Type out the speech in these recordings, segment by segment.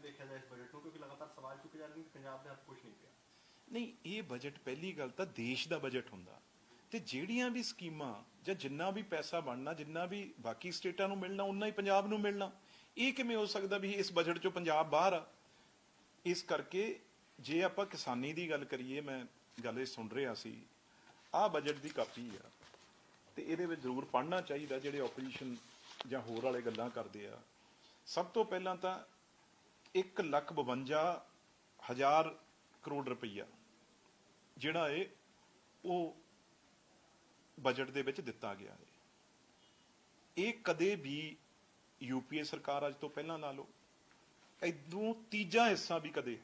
ਦੇਖਿਆ ਜਾਏ ਇਸ ਬਜਟ ਨੂੰ, ਕਿਉਂਕਿ ਲਗਾਤਾਰ ਸਵਾਲ ਚੁੱਕੇ ਜਾ ਰਹੇ ਨੇ ਕਿ ਪੰਜਾਬ ਦੇ ਹੱਥ ਕੁਝ ਨਹੀਂ ਪਿਆ ਨਹੀਂ, ਇਹ ਬਜਟ ਪਹਿਲੀ ਗੱਲ ਤਾਂ ਦੇਸ਼ ਦਾ ਬਜਟ ਹੁੰਦਾ। ਤੇ ਜਿਹੜੀਆਂ ਵੀ ਸਕੀਮਾਂ ਜਾਂ ਜਿੰਨਾ ਵੀ ਪੈਸਾ ਬਣਨਾ, ਜਿੰਨਾ ਵੀ ਬਾਕੀ ਸਟੇਟਾਂ ਨੂੰ ਮਿਲਣਾ ਉਨਾ ਹੀ ਪੰਜਾਬ ਨੂੰ ਮਿਲਣਾ। ਇਹ ਕਿਵੇਂ ਹੋ ਸਕਦਾ ਵੀ ਇਸ ਬਜਟ ਚੋਂ ਪੰਜਾਬ ਬਾਹਰ ਆ? ਇਸ ਕਰਕੇ ਜੇ ਆਪਾਂ ਕਿਸਾਨੀ ਦੀ ਗੱਲ ਕਰੀਏ, ਮੈਂ ਗੱਲ ਇਹ ਸੁਣ ਰਿਹਾ ਸੀ, ਆਹ ਬਜਟ ਦੀ ਕਾਪੀ ਆ। ਤੇ ਇਹਦੇ ਵਿੱਚ ਜ਼ਰੂਰ ਪੜ੍ਹਨਾ ਚਾਹੀਦਾ ਜਿਹੜੇ ਆਪੋਜੀਸ਼ਨ ਜਾਂ ਹੋਰ ਵਾਲੇ ਗੱਲਾਂ ਕਰਦੇ ਆ। ਸਭ ਤੋਂ ਪਹਿਲਾਂ ਤਾਂ 1 ਲੱਖ 52 ਹਜ਼ਾਰ ਕਰੋੜ ਰੁਪਈਆ, ਜਿਹੜਾ ਹੈ ਉਹ ਬਜਟ ਦੇ ਵਿੱਚ ਦਿੱਤਾ ਗਿਆ ਹੈ। ਇਹ ਕਦੇ ਵੀ ਯੂਪੀਏ ਸਰਕਾਰ ਅੱਜ ਤੋਂ ਪਹਿਲਾਂ ਲਾ ਲਓ ਇਦੋਂ ਤੀਜਾ ਹਿੱਸਾ ਵੀ ਕਦੇ,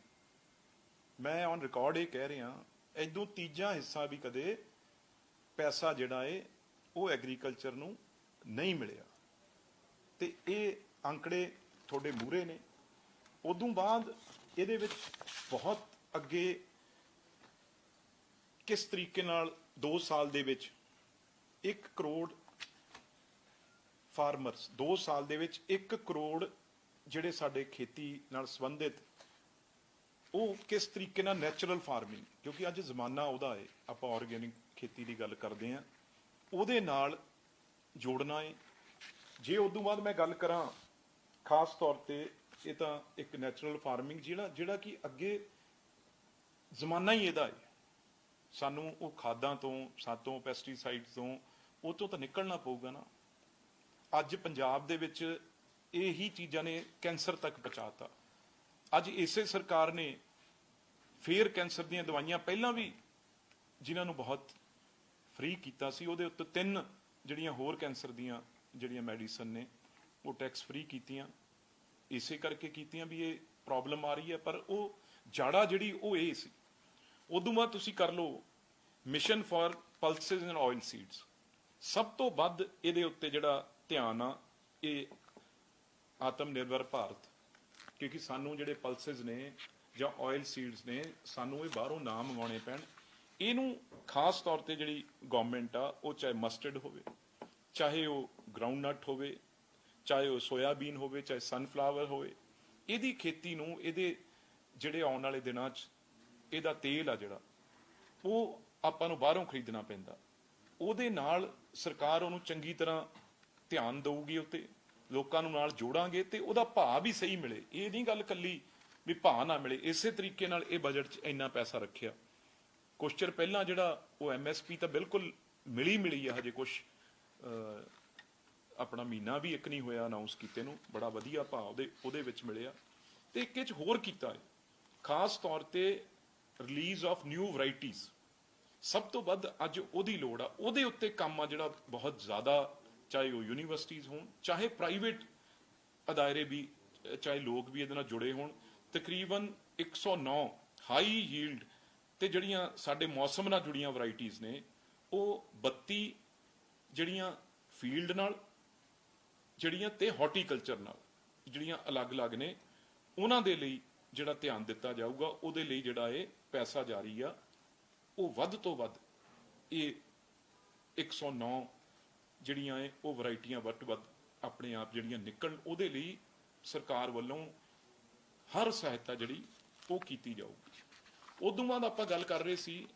ਮੈਂ ਔਨ ਰਿਕਾਰਡ ਇਹ ਕਹਿ ਰਿਹਾ ਇਦੋਂ ਤੀਜਾ ਹਿੱਸਾ ਵੀ ਕਦੇ ਪੈਸਾ ਜਿਹੜਾ ਹੈ ਉਹ ਐਗਰੀਕਲਚਰ ਨੂੰ ਨਹੀਂ ਮਿਲਿਆ। ਤੇ ਇਹ ਅੰਕੜੇ ਤੁਹਾਡੇ ਮੂਹਰੇ ਨੇ। ਉਦੋਂ ਬਾਅਦ ਇਹਦੇ ਵਿੱਚ ਬਹੁਤ ਅੱਗੇ ਕਿਸ ਤਰੀਕੇ ਨਾਲ 2 ਸਾਲ ਦੇ ਵਿੱਚ 1 ਕਰੋੜ ਫਾਰਮਰਸ 2 ਸਾਲ ਦੇ ਵਿੱਚ 1 ਕਰੋੜ ਜਿਹੜੇ ਸਾਡੇ ਖੇਤੀ ਨਾਲ ਸੰਬੰਧਿਤ, ਉਹ ਕਿਸ ਤਰੀਕੇ ਨਾਲ ਨੈਚੁਰਲ ਫਾਰਮਿੰਗ ਕਿਉਂਕਿ ਅੱਜ ਜ਼ਮਾਨਾ ਉਹਦਾ ਹੈ, ਆਪਾਂ ਆਰਗੇਨਿਕ ਖੇਤੀ ਦੀ ਗੱਲ ਕਰਦੇ ਹਾਂ, ਉਹਦੇ ਨਾਲ ਜੋੜਨਾ ਹੈ। ਜੇ ਉਦੋਂ ਬਾਅਦ ਮੈਂ ਗੱਲ ਕਰਾਂ ਖਾਸ ਤੌਰ ਤੇ ਇਹ ਤਾਂ ਇੱਕ ਨੈਚੁਰਲ ਫਾਰਮਿੰਗ ਜਿਹੜਾ ਜਿਹੜਾ ਕਿ ਅੱਗੇ ਜ਼ਮਾਨਾ ਹੀ ਇਹਦਾ ਹੈ। ਸਾਨੂੰ ਉਹ ਖਾਦਾਂ ਤੋਂ, ਸਾਤੋਂ ਪੈਸਟੀਸਾਈਡਸ ਤੋਂ, ਉਹ ਤੋਂ ਤਾਂ ਨਿਕਲਣਾ ਪਊਗਾ ਨਾ। ਅੱਜ ਪੰਜਾਬ ਦੇ ਵਿੱਚ ਇਹੀ ਚੀਜ਼ਾਂ ਨੇ ਕੈਂਸਰ ਤੱਕ ਪਹੁੰਚਾਤਾ। ਅੱਜ ਇਸੇ ਸਰਕਾਰ ਨੇ ਫੇਰ ਕੈਂਸਰ ਦੀਆਂ ਦਵਾਈਆਂ ਪਹਿਲਾਂ ਵੀ ਜਿਨ੍ਹਾਂ ਨੂੰ ਬਹੁਤ ਫ੍ਰੀ ਕੀਤਾ ਸੀ, ਉਹਦੇ ਉੱਤੇ ਤਿੰਨ ਜਿਹੜੀਆਂ ਹੋਰ ਕੈਂਸਰ ਦੀਆਂ ਜਿਹੜੀਆਂ ਮੈਡੀਸਨ ਨੇ ਉਹ ਟੈਕਸ ਫ੍ਰੀ ਕੀਤੀਆਂ। ਇਸੇ ਕਰਕੇ ਕੀਤੀਆਂ ਵੀ ਇਹ ਪ੍ਰੋਬਲਮ ਆ ਰਹੀ ਹੈ, ਪਰ ਉਹ ਜਾੜਾ ਜਿਹੜੀ ਉਹ ਇਹ ਸੀ। ਉਦੋਂ ਬਾਅਦ ਤੁਸੀਂ ਕਰ ਲਓ mission for pulses and oil seeds ਸਭ ਤੋਂ ਵੱਧ ਇਹਦੇ ਉੱਤੇ ਜਿਹੜਾ ਧਿਆਨ ਆ, ਇਹ ਆਤਮ ਨਿਰਭਰ ਭਾਰਤ। ਕਿਉਂਕਿ ਸਾਨੂੰ ਜਿਹੜੇ ਪਲਸਸ ਨੇ ਜਾਂ ਆਇਲ ਸੀਡਸ ਨੇ, ਸਾਨੂੰ ਇਹ ਬਾਹਰੋਂ ਨਾ ਮੰਗਾਉਣੇ ਪੈਣ। ਇਹਨੂੰ ਖਾਸ ਤੌਰ ਤੇ ਜਿਹੜੀ ਗਵਰਨਮੈਂਟ ਆ, ਉਹ ਚਾਹੇ ਮਸਟਰਡ ਹੋਵੇ, ਚਾਹੇ ਉਹ ਗਰਾਊਂਡ ਗਰਾਊਂਡਨਟ ਹੋਵੇ ਚਾਹੇ ਉਹ ਸੋਇਆਬੀਨ ਹੋਵੇ ਚਾਹੇ ਸਨਫਲਾਵਰ ਹੋਵੇ ਇਹਦੀ ਖੇਤੀ ਨੂੰ ਇਹਦੇ ਜਿਹੜੇ ਆਉਣ ਵਾਲੇ ਦਿਨਾਂ 'ਚ ਇਹਦਾ ਤੇਲ ਆ ਜਿਹੜਾ ਉਹ ਆਪਾਂ ਨੂੰ ਬਾਹਰੋਂ ਖਰੀਦਣਾ ਪੈਂਦਾ। ਉਹਦੇ ਨਾਲ ਸਰਕਾਰ ਉਹਨੂੰ ਚੰਗੀ ਤਰ੍ਹਾਂ ਧਿਆਨ ਦੇਊਗੀ ਉੱਤੇ ਲੋਕਾਂ ਨੂੰ ਨਾਲ ਜੋੜਾਂਗੇ ਤੇ ਉਹਦਾ ਭਾਅ ਵੀ ਸਹੀ ਮਿਲੇ। ਇਹ ਨਹੀਂ ਗੱਲ ਕੱਲੀ ਵੀ ਭਾਅ ਨਾ ਮਿਲੇ ਇਸੇ ਤਰੀਕੇ ਨਾਲ ਇਹ ਬਜਟ 'ਚ ਇੰਨਾ ਪੈਸਾ ਰੱਖਿਆ। ਕੁਛ ਚਿਰ ਪਹਿਲਾਂ ਜਿਹੜਾ ਉਹ ਐਮਐਸਪੀ ਤਾਂ ਬਿਲਕੁਲ ਮਿਲੀ ਮਿਲੀ ਆ ਹਜੇ ਕੁਛ ਅਹ, ਆਪਣਾ ਮਹੀਨਾ ਵੀ ਇੱਕ ਨਹੀਂ ਹੋਇਆ ਅਨਾਉਂਸ ਕੀਤੇ ਨੂੰ, ਬੜਾ ਵਧੀਆ ਭਾਅ ਉਹਦੇ ਉਹਦੇ ਵਿੱਚ ਮਿਲਿਆ। ਤੇ ਇੱਕ ਇਹ ਹੋਰ ਕੀਤਾ ਹੈ। ਖਾਸ ਤੌਰ ਤੇ ਰਿਲੀਜ਼ ਆਫ ਨਿਊ ਵੈਰਾਈਟੀਆਂ ਸਭ ਤੋਂ ਵੱਧ ਅੱਜ ਉਹਦੀ ਲੋੜ ਆ। ਉਹਦੇ ਉੱਤੇ ਕੰਮ ਆ ਜਿਹੜਾ ਬਹੁਤ ਜ਼ਿਆਦਾ, ਚਾਹੇ ਉਹ ਯੂਨੀਵਰਸਿਟੀਆਂ ਹੋਣ, ਚਾਹੇ ਪ੍ਰਾਈਵੇਟ ਅਦਾਇਰੇ ਵੀ, ਚਾਹੇ ਲੋਕ ਵੀ ਇਹਦੇ ਨਾਲ ਜੁੜੇ ਹੋਣ। ਤਕਰੀਬਨ 109 ਹਾਈ ਯੀਲਡ ਤੇ ਜਿਹੜੀਆਂ ਸਾਡੇ ਮੌਸਮ ਨਾਲ ਜੁੜੀਆਂ ਵੈਰਾਈਟੀਆਂ ਨੇ, ਉਹ 32 ਜਿਹੜੀਆਂ ਫੀਲਡ ਨਾਲ ਜਿਹੜੀਆਂ ਤੇ ਹਾਰਟੀਕਲਚਰ ਨਾਲ, ਜਿਹੜੀਆਂ ਅਲੱਗ-ਅਲੱਗ ਨੇ, ਉਹਨਾਂ ਦੇ ਲਈ ਜਿਹੜਾ ਧਿਆਨ ਦਿੱਤਾ ਜਾਊਗਾ, ਉਹਦੇ ਲਈ ਜਿਹੜਾ ਇਹ ਪੈਸਾ ਜਾਰੀ ਆ, ਉਹ ਵੱਧ ਤੋਂ ਵੱਧ ਇਹ 109 ਜਿਹੜੀਆਂ ਇਹ, ਉਹ ਵੈਰਾਈਟੀਆਂ ਵੱਧ ਤੋਂ ਵੱਧ ਆਪਣੇ ਆਪ ਜਿਹੜੀਆਂ ਨਿਕਲਣ, ਉਹਦੇ ਲਈ ਸਰਕਾਰ ਵੱਲੋਂ ਹਰ ਸਹਾਇਤਾ ਜਿਹੜੀ, ਉਹ ਕੀਤੀ ਜਾਊਗੀ। ਉਦੋਂ ਬਾਅਦ ਆਪਾਂ ਗੱਲ ਕਰ ਰਹੇ ਸੀ,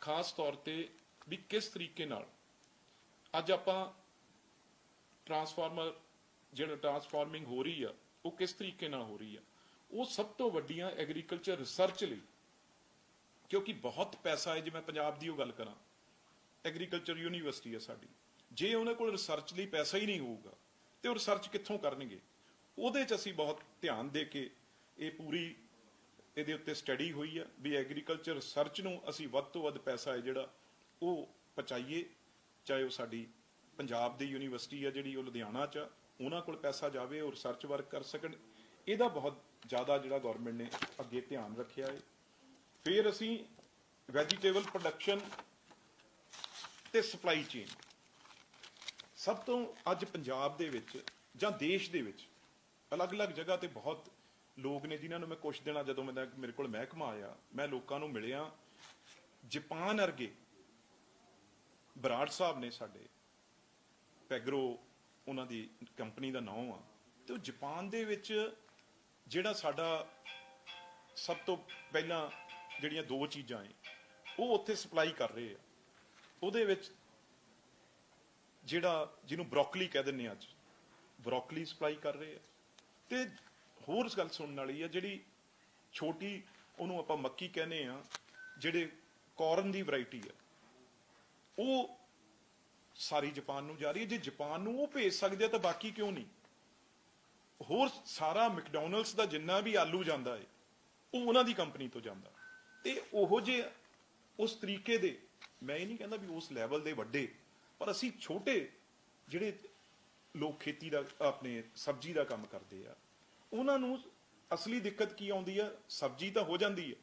ਖਾਸ ਤੌਰ ਤੇ ਵੀ ਕਿਸ ਤਰੀਕੇ ਨਾਲ। ਅੱਜ ਆਪਾਂ ਟਰਾਂਸਫਾਰਮਰ, ਜਿਹੜਾ ਟਰਾਂਸਫਾਰਮਿੰਗ ਹੋ ਰਹੀ ਆ, ਉਹ ਕਿਸ ਤਰੀਕੇ ਨਾਲ ਹੋ ਰਹੀ ਆ? ਉਹ ਸਭ ਤੋਂ ਵੱਡੀਆਂ ਐਗਰੀਕਲਚਰ ਰਿਸਰਚ ਲਈ, ਕਿਉਂਕਿ ਬਹੁਤ ਪੈਸਾ ਹੈ, ਜੇ ਮੈਂ ਪੰਜਾਬ ਦੀ ਉਹ ਗੱਲ ਕਰਾਂ ਐਗਰੀਕਲਚਰ ਯੂਨੀਵਰਸਿਟੀ ਹੈ ਸਾਡੀ। ਜੇ ਉਹਨਾਂ ਕੋਲ ਰਿਸਰਚ ਲਈ ਪੈਸਾ ਹੀ ਨਹੀਂ ਹੋਊਗਾ, ਤੇ ਉਹ ਰਿਸਰਚ ਕਿੱਥੋਂ ਕਰਨਗੇ? ਉਹਦੇ 'ਚ ਅਸੀਂ ਬਹੁਤ ਧਿਆਨ ਦੇ ਕੇ ਇਹ ਪੂਰੀ ਇਹਦੇ ਉੱਤੇ ਸਟੱਡੀ ਹੋਈ ਆ, ਵੀ ਐਗਰੀਕਲਚਰ ਰਿਸਰਚ ਨੂੰ ਅਸੀਂ ਵੱਧ ਤੋਂ ਵੱਧ ਪੈਸਾ ਹੈ ਜਿਹੜਾ, ਉਹ ਪਹੁੰਚਾਈਏ, ਚਾਹੇ ਉਹ ਸਾਡੀ ਪੰਜਾਬ ਦੀ ਯੂਨੀਵਰਸਿਟੀ ਆ ਜਿਹੜੀ ਉਹ ਲੁਧਿਆਣਾ 'ਚ ਆ, ਉਹਨਾਂ ਕੋਲ ਪੈਸਾ ਜਾਵੇ ਉਹ ਰਿਸਰਚ ਵਰਕ ਕਰ ਸਕਣ ਇਹਦਾ ਬਹੁਤ ਜ਼ਿਆਦਾ ਜਿਹੜਾ ਗਵਰਨਮੈਂਟ ਨੇ ਅੱਗੇ ਧਿਆਨ ਰੱਖਿਆ ਹੈ ਫਿਰ ਅਸੀਂ ਵੈਜੀਟੇਬਲ ਪ੍ਰੋਡਕਸ਼ਨ ਤੇ ਸਪਲਾਈ ਚੇਨ ਸਭ ਤੋਂ ਅੱਜ ਪੰਜਾਬ ਦੇ ਵਿੱਚ ਜਾਂ ਦੇਸ਼ ਦੇ ਵਿੱਚ ਅਲੱਗ-ਅਲੱਗ ਜਗ੍ਹਾ ਤੇ ਬਹੁਤ ਲੋਕ ਨੇ ਜਿਨ੍ਹਾਂ ਨੂੰ ਮੈਂ ਕੁਝ ਦੇਣਾ ਜਦੋਂ ਮੈਂ ਮੇਰੇ ਕੋਲ ਮਹਿਕਮਾ ਆਇਆ ਮੈਂ ਲੋਕਾਂ ਨੂੰ ਮਿਲਿਆ। ਜਾਪਾਨ ਅਰਗੇ ਬਰਾੜ ਸਾਹਿਬ ਨੇ ਸਾਡੇ ਪੈਗਰੋ ਉਹਨਾਂ ਦੀ ਕੰਪਨੀ ਦਾ ਨਾਮ ਆ। ਤੇ ਉਹ ਜਾਪਾਨ ਦੇ ਵਿੱਚ ਜਿਹੜਾ ਸਾਡਾ ਸਭ ਤੋਂ ਪਹਿਲਾਂ ਜਿਹੜੀਆਂ ਦੋ ਚੀਜ਼ਾਂ ਏ ਉਹ ਉੱਥੇ ਸਪਲਾਈ ਕਰ ਰਹੇ ਆ। ਉਹਦੇ ਵਿੱਚ ਜਿਹੜਾ ਜਿਹਨੂੰ ਬ੍ਰੋਕਲੀ ਕਹਿ ਦਿੰਦੇ ਆ ਅੱਜ, ਬ੍ਰੋਕਲੀ ਸਪਲਾਈ ਕਰ ਰਹੇ ਆ। ਤੇ ਹੋਰ ਗੱਲ ਸੁਣਨ ਵਾਲੀ ਆ, ਜਿਹੜੀ ਛੋਟੀ ਉਹਨੂੰ ਆਪਾਂ ਮੱਕੀ ਕਹਿੰਦੇ ਆ, ਜਿਹੜੇ ਕਾਰਨ ਦੀ ਵੈਰਾਈਟੀ ਆ, ਉਹ ਸਾਰੀ ਜਾਪਾਨ ਨੂੰ ਜਾ ਰਹੀ ਹੈ। ਜੇ ਜਾਪਾਨ ਨੂੰ ਉਹ ਭੇਜ ਸਕਦੇ ਆ ਤਾਂ ਬਾਕੀ ਕਿਉਂ ਨਹੀਂ? ਹੋਰ ਸਾਰਾ ਮੈਕਡੋਨਲਡਸ ਦਾ ਜਿੰਨਾ ਵੀ ਆਲੂ ਜਾਂਦਾ ਹੈ ਉਹ ਉਹਨਾਂ ਦੀ ਕੰਪਨੀ ਤੋਂ ਜਾਂਦਾ। ਤੇ ਉਹੋ ਜੇ ਉਸ ਤਰੀਕੇ ਦੇ, ਮੈਂ ਇਹ ਨਹੀਂ ਕਹਿੰਦਾ ਵੀ ਉਸ ਲੈਵਲ ਦੇ ਵੱਡੇ, ਪਰ ਅਸੀਂ ਛੋਟੇ ਜਿਹੜੇ ਲੋਕ ਖੇਤੀ ਦਾ, ਆਪਣੇ ਸਬਜ਼ੀ ਦਾ ਕੰਮ ਕਰਦੇ ਆ, ਉਹਨਾਂ ਨੂੰ ਅਸਲੀ ਦਿੱਕਤ ਕੀ ਆਉਂਦੀ ਆ? ਸਬਜ਼ੀ ਤਾਂ ਹੋ ਜਾਂਦੀ ਹੈ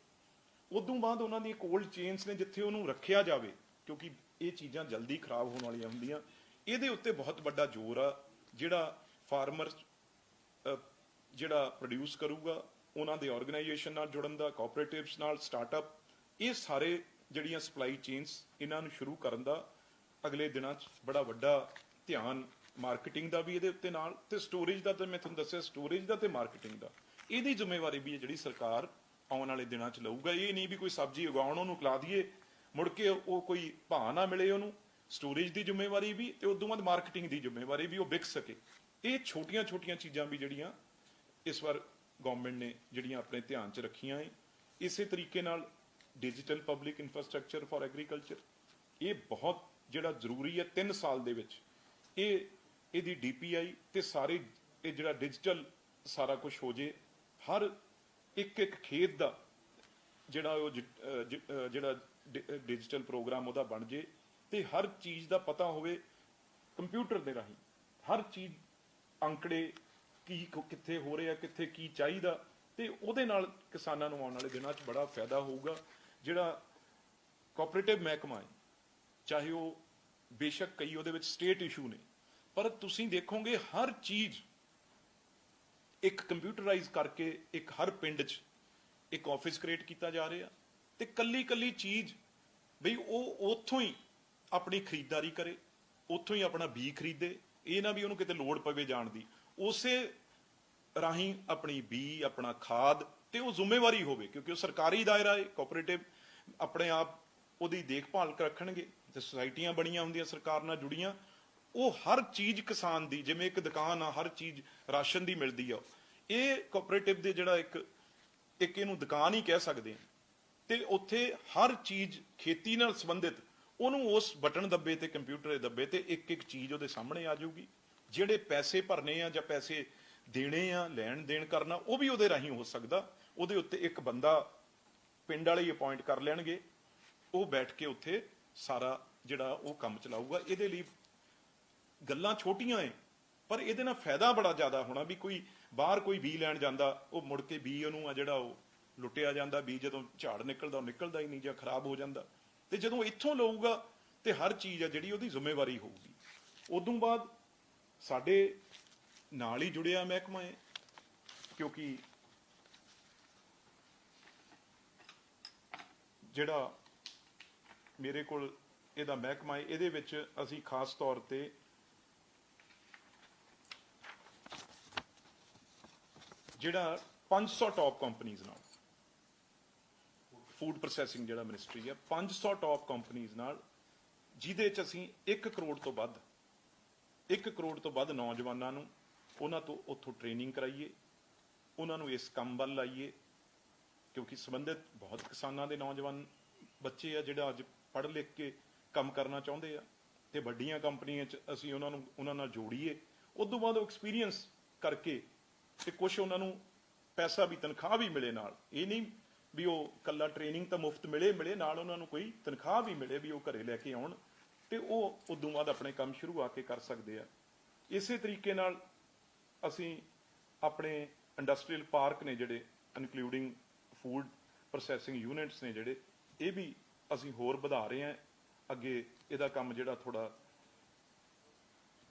ਉਦੋਂ ਬਾਅਦ ਉਹਨਾਂ ਦੀ ਕੋਲਡ ਚੇਨਸ ਨੇ ਜਿੱਥੇ ਉਹਨੂੰ ਰੱਖਿਆ ਜਾਵੇ, ਕਿਉਂਕਿ ਇਹ ਚੀਜ਼ਾਂ ਜਲਦੀ ਖਰਾਬ ਹੋਣ ਵਾਲੀਆਂ ਹੁੰਦੀਆਂ। ਇਹਦੇ ਉੱਤੇ ਬਹੁਤ ਵੱਡਾ ਜ਼ੋਰ ਆ, ਜਿਹੜਾ ਫਾਰਮਰ ਜਿਹੜਾ ਪ੍ਰੋਡਿਊਸ ਕਰੂਗਾ, ਉਹਨਾਂ ਦੇ ਆਰਗੇਨਾਈਜੇਸ਼ਨ ਨਾਲ ਜੁੜਨ ਦਾ ਕੋਆਪਰੇਟਿਵਸ ਨਾਲ ਸਟਾਰਟਅਪ ਇਹ ਸਾਰੇ ਜਿਹੜੀਆਂ ਸਪਲਾਈ ਚੇਨਸ ਇਹਨਾਂ ਨੂੰ ਸ਼ੁਰੂ ਕਰਨ ਦਾ, ਅਗਲੇ ਦਿਨਾਂ 'ਚ ਬੜਾ ਵੱਡਾ ਧਿਆਨ ਮਾਰਕੀਟਿੰਗ ਦਾ ਵੀ ਇਹਦੇ ਉੱਤੇ ਨਾਲ, ਤੇ ਸਟੋਰੇਜ ਦਾ ਤਾਂ ਮੈਂ ਤੁਹਾਨੂੰ ਦੱਸਿਆ ਸਟੋਰੇਜ ਦਾ ਤੇ ਮਾਰਕੀਟਿੰਗ ਦਾ। ਇਹਦੀ ਜ਼ਿੰਮੇਵਾਰੀ ਵੀ ਹੈ ਜਿਹੜੀ ਸਰਕਾਰ ਆਉਣ ਵਾਲੇ ਦਿਨਾਂ 'ਚ ਲਊਗਾ, ਇਹ ਨਹੀਂ ਵੀ ਕੋਈ ਸਬਜ਼ੀ ਉਗਾਉਣ ਉਹਨੂੰ ਖਿਲਾ ਦਈਏ ਮੁੜ ਕੇ ਉਹ ਕੋਈ ਭਾਅ ਨਾ ਮਿਲੇ ਉਹਨੂੰ ਸਟੋਰੇਜ ਦੀ ਜ਼ਿੰਮੇਵਾਰੀ ਵੀ ਤੇ ਉਦੋਂ ਬਾਅਦ ਮਾਰਕੀਟਿੰਗ ਦੀ ਜ਼ਿੰਮੇਵਾਰੀ ਵੀ ਉਹ ਵਿਕ ਸਕੇ। ਇਹ ਛੋਟੀਆਂ-ਛੋਟੀਆਂ ਚੀਜ਼ਾਂ ਵੀ ਜਿਹੜੀਆਂ ਇਸ ਵਾਰ ਗਵਰਨਮੈਂਟ ਨੇ ਜਿਹੜੀਆਂ ਆਪਣੇ ਧਿਆਨ 'ਚ ਰੱਖੀਆਂ ਏ। ਇਸੇ ਤਰੀਕੇ ਨਾਲ digital public infrastructure for agriculture ਇਹ ਬਹੁਤ ਜਿਹੜਾ ਜ਼ਰੂਰੀ ਹੈ 3 ਸਾਲ ਦੇ ਵਿੱਚ। ਇਹ, ਇਹਦੀ ਡੀਪੀਆਈ ਤੇ ਸਾਰੇ, ਇਹ ਜਿਹੜਾ ਡਿਜੀਟਲ ਸਾਰਾ ਕੁਝ ਹੋ ਜੇ, ਹਰ ਇੱਕ ਇੱਕ ਖੇਤ ਦਾ ਜਿਹੜਾ ਉਹ ਜ- ਜਿਹੜਾ ਡਿਜੀਟਲ ਪ੍ਰੋਗਰਾਮ ਉਹਦਾ ਬਣ ਜੇ ਤੇ ਹਰ ਚੀਜ਼ ਦਾ ਪਤਾ ਹੋਵੇ ਕੰਪਿਊਟਰ ਦੇ ਰਾਹੀਂ। ਹਰ ਚੀਜ਼ ਅੰਕੜੇ ਕੀ ਕਿੱਥੇ ਹੋ ਰਿਹਾ, ਕਿੱਥੇ ਕੀ ਚਾਹੀਦਾ ਤੇ ਉਹਦੇ ਨਾਲ ਕਿਸਾਨਾਂ ਨੂੰ ਆਉਣ ਵਾਲੇ ਦਿਨਾਂ 'ਚ ਬੜਾ ਫਾਇਦਾ ਹੋਊਗਾ। ਜਿਹੜਾ ਕੋਆਪਰੇਟਿਵ ਮਹਿਕਮਾ ਹੈ, ਚਾਹੇ ਉਹ ਬੇਸ਼ੱਕ ਕਈ ਉਹਦੇ ਵਿੱਚ ਸਟੇਟ ਇਸ਼ੂ ਨੇ, ਪਰ ਤੁਸੀਂ ਦੇਖੋਗੇ ਹਰ ਚੀਜ਼ ਇੱਕ ਕੰਪਿਊਟਰਾਈਜ਼ ਕਰਕੇ ਇੱਕ ਹਰ ਪਿੰਡ 'ਚ ਇੱਕ ਆਫਿਸ ਕ੍ਰੀਏਟ ਕੀਤਾ ਜਾ ਰਿਹਾ। ਤੇ ਕੱਲੀ ਕੱਲੀ ਚੀਜ਼ ਬਈ ਉਹ ਉੱਥੋਂ ਹੀ ਆਪਣੀ ਖਰੀਦਦਾਰੀ ਕਰੇ, ਉੱਥੋਂ ਹੀ ਆਪਣਾ ਬੀ ਖਰੀਦੇ, ਇਹ ਨਾ ਵੀ ਉਹਨੂੰ ਕਿਤੇ ਲੋੜ ਪਵੇ ਜਾਣ ਦੀ। ਉਸੇ ਰਾਹੀਂ ਆਪਣੀ ਬੀ, ਆਪਣਾ ਖਾਦ ਤੇ ਉਹ ਜ਼ਿੰਮੇਵਾਰੀ ਹੋਵੇ, ਕਿਉਂਕਿ ਉਹ ਸਰਕਾਰੀ ਦਾਇਰਾ ਹੈ ਕੋਆਪਰੇਟਿਵ ਆਪਣੇ ਆਪ ਉਹਦੀ ਦੇਖਭਾਲ ਰੱਖਣਗੇ, ਤੇ ਸੁਸਾਇਟੀਆਂ ਬਣੀਆਂ ਹੁੰਦੀਆਂ ਸਰਕਾਰ ਨਾਲ ਜੁੜੀਆਂ, ਉਹ ਹਰ ਚੀਜ਼ ਕਿਸਾਨ ਦੀ, ਜਿਵੇਂ ਇੱਕ ਦੁਕਾਨ ਆ, ਹਰ ਚੀਜ਼ ਰਾਸ਼ਨ ਦੀ ਮਿਲਦੀ ਆ। ਇਹ ਕੋਆਪਰੇਟਿਵ ਦੇ ਜਿਹੜਾ ਇੱਕ ਇੱਕ ਇਹਨੂੰ ਦੁਕਾਨ ਹੀ ਕਹਿ ਸਕਦੇ ਆ। ਤੇ ਉੱਥੇ ਹਰ ਚੀਜ਼ ਖੇਤੀ ਨਾਲ ਸੰਬੰਧਿਤ, ਉਹਨੂੰ ਉਸ ਬਟਨ ਦੱਬੇ ਤੇ ਕੰਪਿਊਟਰ ਦੇ ਦੱਬੇ ਤੇ ਇੱਕ ਇੱਕ ਚੀਜ਼ ਉਹਦੇ ਸਾਹਮਣੇ ਆ ਜਾਊਗੀ। ਜਿਹੜੇ ਪੈਸੇ ਭਰਨੇ ਆ ਜਾਂ ਪੈਸੇ ਦੇਣੇ ਆ, ਲੈਣ ਦੇਣ ਕਰਨਾ, ਉਹ ਵੀ ਉਹਦੇ ਰਾਹੀਂ ਹੋ ਸਕਦਾ। ਉਹਦੇ ਉੱਤੇ ਇੱਕ ਬੰਦਾ ਪਿੰਡ ਵਾਲੇ ਹੀ ਅਪਾਇੰਟ ਕਰ ਲੈਣਗੇ। ਉਹ ਬੈਠ ਕੇ ਉੱਥੇ ਸਾਰਾ ਜਿਹੜਾ ਉਹ ਕੰਮ ਚਲਾਊਗਾ। ਇਹਦੇ ਲਈ ਗੱਲਾਂ ਛੋਟੀਆਂ ਏ, ਪਰ ਇਹਦੇ ਨਾਲ ਫਾਇਦਾ ਬੜਾ ਜ਼ਿਆਦਾ ਹੋਣਾ ਵੀ ਕੋਈ ਬਾਹਰ ਕੋਈ ਬੀ ਲੈਣ ਜਾਂਦਾ, ਉਹ ਮੁੜ ਕੇ ਬੀ ਉਹਨੂੰ ਆ ਜਿਹੜਾ ਉਹ ਲੁੱਟਿਆ ਜਾਂਦਾ ਬੀ ਜਦੋਂ ਝਾੜ ਨਿਕਲਦਾ, ਉਹ ਨਿਕਲਦਾ ਹੀ ਨਹੀਂ ਜਾਂ ਖਰਾਬ ਹੋ ਜਾਂਦਾ। ਤੇ ਜਦੋਂ ਇੱਥੋਂ ਲਊਗਾ, ਤੇ ਹਰ ਚੀਜ਼ ਆ ਜਿਹੜੀ ਉਹਦੀ ਜ਼ਿੰਮੇਵਾਰੀ ਹੋਊਗੀ। ਉਦੋਂ ਬਾਅਦ ਸਾਡੇ ਨਾਲ ਹੀ ਜੁੜਿਆ ਮਹਿਕਮਾ ਹੈ ਕਿਉਂਕਿ ਜਿਹੜਾ ਮੇਰੇ ਕੋਲ ਇਹਦਾ ਮਹਿਕਮਾ ਹੈ, ਇਹਦੇ ਵਿੱਚ ਅਸੀਂ ਖਾਸ ਤੌਰ ਤੇ ਜਿਹੜਾ 500 ਟਾਪ ਕੰਪਨੀਆਂ ਨਾਲ ਫੂਡ ਪ੍ਰੋਸੈਸਿੰਗ ਜਿਹੜਾ ਮਿਨਿਸਟਰੀ ਹੈ 500 ਟਾਪ ਕੰਪਨੀਆਂ ਨਾਲ, ਜਿਹਦੇ ਚ ਅਸੀਂ 1 ਕਰੋੜ ਤੋਂ ਵੱਧ 1 ਕਰੋੜ ਤੋਂ ਵੱਧ ਨੌਜਵਾਨਾਂ ਨੂੰ ਉਹਨਾਂ ਤੋਂ ਉੱਥੋਂ ਟ੍ਰੇਨਿੰਗ ਕਰਾਈਏ, ਉਹਨਾਂ ਨੂੰ ਇਸ ਕੰਮ ਵੱਲ ਲਾਈਏ, ਕਿਉਂਕਿ ਸੰਬੰਧਿਤ ਬਹੁਤ ਕਿਸਾਨਾਂ ਦੇ ਨੌਜਵਾਨ ਬੱਚੇ ਆ ਜਿਹੜਾ ਅੱਜ ਪੜ੍ਹ ਲਿਖ ਕੇ ਕੰਮ ਕਰਨਾ ਚਾਹੁੰਦੇ ਆ, ਤੇ ਵੱਡੀਆਂ ਕੰਪਨੀਆਂ 'ਚ ਅਸੀਂ ਉਹਨਾਂ ਨੂੰ, ਉਹਨਾਂ ਨਾਲ ਜੋੜੀਏ ਉਸ ਤੋਂ ਬਾਅਦ ਉਹ ਐਕਸਪੀਰੀਅੰਸ ਕਰਕੇ ਤੇ ਕੁਝ ਉਹਨਾਂ ਨੂੰ ਪੈਸਾ ਵੀ ਤਨਖਾਹ ਵੀ ਮਿਲੇ ਨਾਲ। ਇਹ ਨਹੀਂ ਵੀ ਉਹ ਕੱਲਾ ਟ੍ਰੇਨਿੰਗ ਤਾਂ ਮੁਫਤ ਮਿਲੇ ਮਿਲੇ, ਨਾਲ ਉਹਨਾਂ ਨੂੰ ਕੋਈ ਤਨਖਾਹ ਵੀ ਮਿਲੇ ਵੀ ਉਹ ਘਰੇ ਲੈ ਕੇ ਆਉਣ ਤੇ ਉਹ ਉਦੋਂ ਬਾਅਦ ਆਪਣੇ ਕੰਮ ਸ਼ੁਰੂ ਆ ਕੇ ਕਰ ਸਕਦੇ ਆ। ਇਸੇ ਤਰੀਕੇ ਨਾਲ ਅਸੀਂ ਆਪਣੇ ਇੰਡਸਟਰੀਅਲ ਪਾਰਕ ਨੇ ਜਿਹੜੇ ਇਨਕਲੂਡਿੰਗ ਫੂਡ ਪ੍ਰੋਸੈਸਿੰਗ ਯੂਨਿਟਸ ਨੇ ਜਿਹੜੇ, ਇਹ ਵੀ ਅਸੀਂ ਹੋਰ ਵਧਾ ਰਹੇ ਹਾਂ ਅੱਗੇ ਇਹਦਾ ਕੰਮ ਜਿਹੜਾ ਥੋੜਾ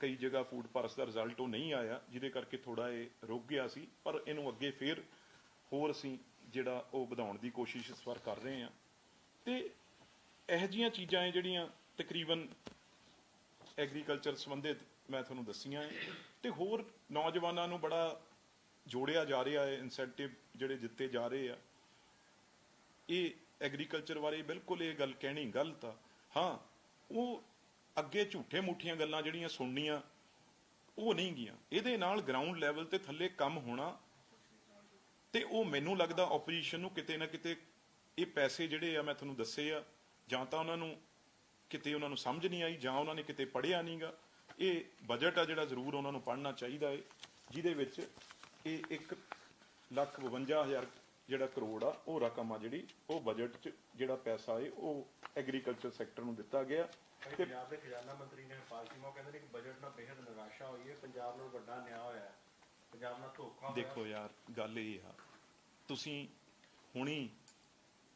ਕਈ ਜਗ੍ਹਾ ਫੂਡ ਪਾਰਸ ਦਾ ਰਿਜ਼ਲਟ ਉਹ ਨਹੀਂ ਆਇਆ, ਜਿਹਦੇ ਕਰਕੇ ਥੋੜਾ ਇਹ ਰੁਕ ਗਿਆ ਸੀ, ਪਰ ਇਹਨੂੰ ਅੱਗੇ ਫੇਰ ਹੋਰ ਅਸੀਂ ਜਿਹੜਾ ਉਹ ਵਧਾਉਣ ਦੀ ਕੋਸ਼ਿਸ਼ ਇਸ ਵਾਰ ਕਰ ਰਹੇ ਹਾਂ। ਤੇ ਇਹੋ ਜੀਆਂ ਚੀਜ਼ਾਂ ਹੈ ਜਿਹੜੀਆਂ ਤਕਰੀਬਨ ਐਗਰੀਕਲਚਰ ਸੰਬੰਧਿਤ ਮੈਂ ਤੁਹਾਨੂੰ ਦੱਸੀਆਂ ਹੈ। ਤੇ ਹੋਰ ਨੌਜਵਾਨਾਂ ਨੂੰ ਬੜਾ ਜੋੜਿਆ ਜਾ ਰਿਹਾ ਹੈ ਇਨਸੈਂਟਿਵ ਜਿਹੜੇ ਦਿੱਤੇ ਜਾ ਰਹੇ ਆ। ਇਹ ਐਗਰੀਕਲਚਰ ਬਾਰੇ ਬਿਲਕੁਲ ਇਹ ਗੱਲ ਕਹਿਣੀ ਗਲਤ ਆ। ਹਾਂ, ਉਹ ਅੱਗੇ ਝੂਠੇ ਮੁੱਠੀਆਂ ਗੱਲਾਂ ਜਿਹੜੀਆਂ ਸੁਣਨੀਆਂ, ਉਹ ਨਹੀਂ ਗੀਆਂ ਇਹਦੇ ਨਾਲ ਗਰਾਊਂਡ ਲੈਵਲ ਤੇ ਥੱਲੇ ਕੰਮ ਹੋਣਾ ਤੇ ਉਹ ਮੈਨੂੰ ਲੱਗਦਾ ਆਪੋਜੀਸ਼ਨ ਨੂੰ ਕਿਤੇ ਨਾ ਕਿਤੇ ਇਹ ਪੈਸੇ ਜਿਹੜੇ ਆ ਮੈਂ ਤੁਹਾਨੂੰ ਦੱਸੇ ਆ, ਜਾਂ ਤਾਂ ਉਹਨਾਂ ਨੂੰ ਕਿਤੇ ਉਹਨਾਂ ਨੂੰ ਸਮਝ ਨਹੀਂ ਆਈ, ਜਾਂ ਉਹਨਾਂ ਨੇ ਕਿਤੇ ਪੜ੍ਹਿਆ ਨਹੀਂਗਾ ਇਹ ਬਜਟ ਆ ਜਿਹੜਾ ਜ਼ਰੂਰ ਉਹਨਾਂ ਨੂੰ ਪੜ੍ਹਨਾ ਚਾਹੀਦਾ ਏ, ਜਿਹਦੇ ਵਿੱਚ ਇਹ 1 ਲੱਖ 52 ਹਜ਼ਾਰ ਜਿਹੜਾ ਕਰੋੜ ਆ, ਉਹ ਰਕਮ ਆ ਜਿਹੜੀ, ਉਹ ਬਜਟ 'ਚ ਜਿਹੜਾ ਪੈਸਾ ਏ, ਉਹ ਐਗਰੀਕਲਚਰ ਸੈਕਟਰ ਨੂੰ ਦਿੱਤਾ ਗਿਆ। ਤੇ ਪੰਜਾਬ ਦੇ ਖਜ਼ਾਨਾ ਮੰਤਰੀ ਨੇ ਹਰਪਾਲ ਸਿੰਘ ਕਹਿੰਦੇ ਨੇ ਕਿ ਬਜਟ ਨਾਲ ਬੇहद ਨਿਰਾਸ਼ਾ ਹੋਈ ਹੈ ਪੰਜਾਬ ਨੂੰ ਵੱਡਾ ਨਿਆਂ ਹੋਇਆ ਹੈ ਪੰਜਾਬ ਨਾਲ ਧੋਖਾ ਹੋਇਆ ਦੇਖੋ ਯਾਰ, ਗੱਲ ਇਹ ਆ, ਤੁਸੀਂ ਹੁਣੀ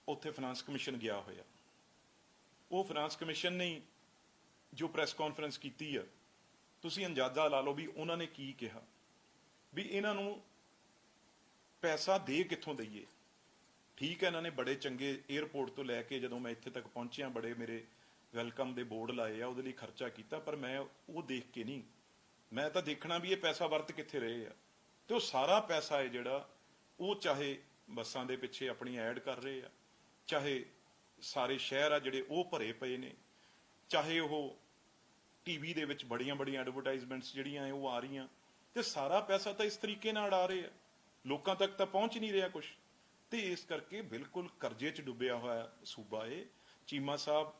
ਉੱਥੇ ਫਾਈਨਾਂਸ ਕਮਿਸ਼ਨ ਗਿਆ ਹੋਇਆ। ਉਹ ਫਾਈਨਾਂਸ ਕਮਿਸ਼ਨ ਨੇ ਜੋ ਪ੍ਰੈਸ ਕਾਨਫਰੰਸ ਕੀਤੀ ਆ, ਤੁਸੀਂ ਅੰਦਾਜ਼ਾ ਲਾ ਲਓ ਵੀ ਉਹਨਾਂ ਨੇ ਕੀ ਕਿਹਾ। ਵੀ ਇਹਨਾਂ ਨੂੰ ਪੈਸਾ ਦੇ ਕਿੱਥੋਂ ਦਈਏ? ਠੀਕ ਹੈ ਇਹਨਾਂ ਨੇ ਬੜੇ ਚੰਗੇ 에ਅਰਪੋਰਟ ਤੋਂ ਲੈ ਕੇ ਜਦੋਂ ਮੈਂ ਇੱਥੇ ਤੱਕ ਪਹੁੰਚਿਆ, ਬੜੇ ਮੇਰੇ ਵੈਲਕਮ ਦੇ ਬੋਰਡ ਲਾਏ ਆ, ਉਹਦੇ ਲਈ ਖਰਚਾ ਕੀਤਾ, ਪਰ ਮੈਂ ਉਹ ਦੇਖ ਕੇ ਨਹੀਂ। ਮੈਂ ਤਾਂ ਦੇਖਣਾ ਵੀ ਇਹ ਪੈਸਾ ਵਰਤ ਕਿੱਥੇ ਰਹੇ ਆ। ਤੇ ਉਹ ਸਾਰਾ ਪੈਸਾ ਹੈ ਜਿਹੜਾ, ਉਹ ਚਾਹੇ ਬੱਸਾਂ ਦੇ ਪਿੱਛੇ ਆਪਣੀ ਐਡ ਕਰ ਰਹੇ ਆ, ਚਾਹੇ ਸਾਰੇ ਸ਼ਹਿਰ ਆ ਜਿਹੜੇ ਉਹ ਭਰੇ ਪਏ ਨੇ, ਚਾਹੇ ਉਹ ਟੀਵੀ ਦੇ ਵਿੱਚ ਬੜੀਆਂ ਬੜੀਆਂ ਐਡਵਰਟਾਈਜ਼ਮੈਂਟਸ ਜਿਹੜੀਆਂ ਐ ਉਹ ਆ ਰਹੀਆਂ, ਤੇ ਸਾਰਾ ਪੈਸਾ ਤਾਂ ਇਸ ਤਰੀਕੇ ਨਾਲ ਆ ਰਹੇ ਆ। ਲੋਕਾਂ ਤੱਕ ਤਾਂ ਪਹੁੰਚ ਨਹੀਂ ਰਿਹਾ ਕੁਝ ਤੇ ਇਸ ਕਰਕੇ ਬਿਲਕੁਲ ਕਰਜ਼ੇ 'ਚ ਡੁੱਬਿਆ ਹੋਇਆ ਸੂਬਾ ਏ ਚੀਮਾ ਸਾਹਿਬ,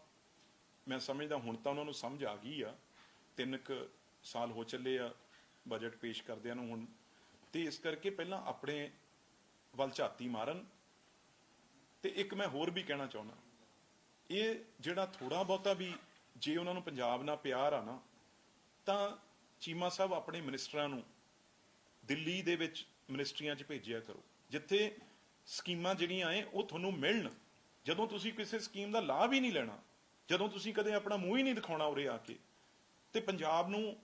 ਮੈਂ ਸਮਝਦਾ ਹੁਣ ਤਾਂ ਉਹਨਾਂ ਨੂੰ ਸਮਝ ਆ ਗਈ ਆ। ਤਿੰਨ ਕੁ ਸਾਲ ਹੋ ਚੱਲੇ ਆ ਬਜਟ ਪੇਸ਼ ਕਰਦਿਆਂ ਨੂੰ ਹੁਣ ਤੇ ਇਸ ਕਰਕੇ ਪਹਿਲਾਂ ਆਪਣੇ ਵੱਲ ਝਾਤੀ ਮਾਰਨ ਤੇ ਇੱਕ ਮੈਂ ਹੋਰ ਵੀ ਕਹਿਣਾ ਚਾਹੁੰਦਾ। ਇਹ ਜਿਹੜਾ ਥੋੜਾ ਬਹੁਤਾ ਵੀ ਜੇ ਉਹਨਾਂ ਨੂੰ ਪੰਜਾਬ ਨਾਲ ਪਿਆਰ ਆ ਨਾ, ਤਾਂ ਚੀਮਾ ਸਾਹਿਬ ਆਪਣੇ ਮਿਨਿਸਟਰਾਂ ਨੂੰ ਦਿੱਲੀ ਦੇ ਵਿੱਚ ਮਿਨਿਸਟਰੀਆਂ 'ਚ ਭੇਜਿਆ ਕਰੋ। ਜਿੱਥੇ ਸਕੀਮਾਂ ਜਿਹੜੀਆਂ ਐ, ਉਹ ਤੁਹਾਨੂੰ ਮਿਲਣ। ਜਦੋਂ ਤੁਸੀਂ ਕਿਸੇ ਸਕੀਮ ਦਾ ਲਾਭ ਹੀ ਨਹੀਂ ਲੈਣਾ, ਜਦੋਂ ਤੁਸੀਂ ਕਦੇ ਆਪਣਾ ਮੂੰਹ ਹੀ ਨਹੀਂ ਦਿਖਾਉਣਾ ਉਰੇ ਆ ਕੇ, ਤੇ ਪੰਜਾਬ ਨੂੰ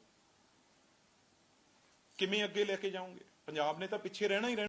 ਕਿਵੇਂ ਅੱਗੇ ਲੈ ਕੇ ਜਾਓਗੇ? ਪੰਜਾਬ ਨੇ ਤਾਂ ਪਿੱਛੇ ਰਹਿਣਾ ਹੀ ਰਹਿਣਾ।